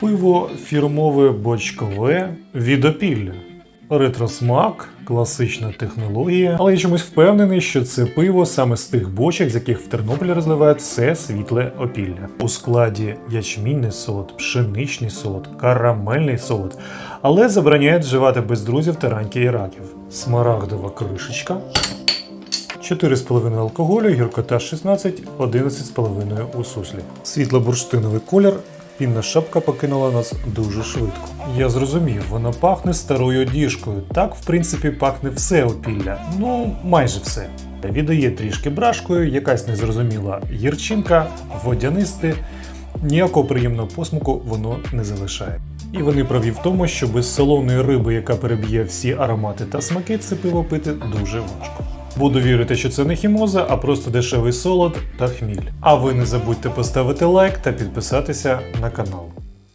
Пиво фірмове бочкове від опілля. Ретросмак, класична технологія, але я чомусь впевнений, що це пиво саме з тих бочок, з яких в Тернополі розливають все світле опілля. У складі ячмінний солод, пшеничний солод, карамельний солод, але забороняють вживати без друзів тараньки і раків. Смарагдова кришечка. 4,5 алкоголю, гіркота 16, 11,5 у суслі. Світло-бурштиновий колір, пінна шапка покинула нас дуже швидко. Я зрозумів, воно пахне старою діжкою. Так, в принципі, пахне все опілля. Ну, майже все. Віддає трішки брашкою, якась незрозуміла гірчинка, водянисте. Ніякого приємного посмаку воно не залишає. І вони праві в тому, що без солоної риби, яка переб'є всі аромати та смаки, це пиво пити дуже важко. Буду вірити, що це не хімоза, а просто дешевий солод та хміль. А ви не забудьте поставити лайк та підписатися на канал.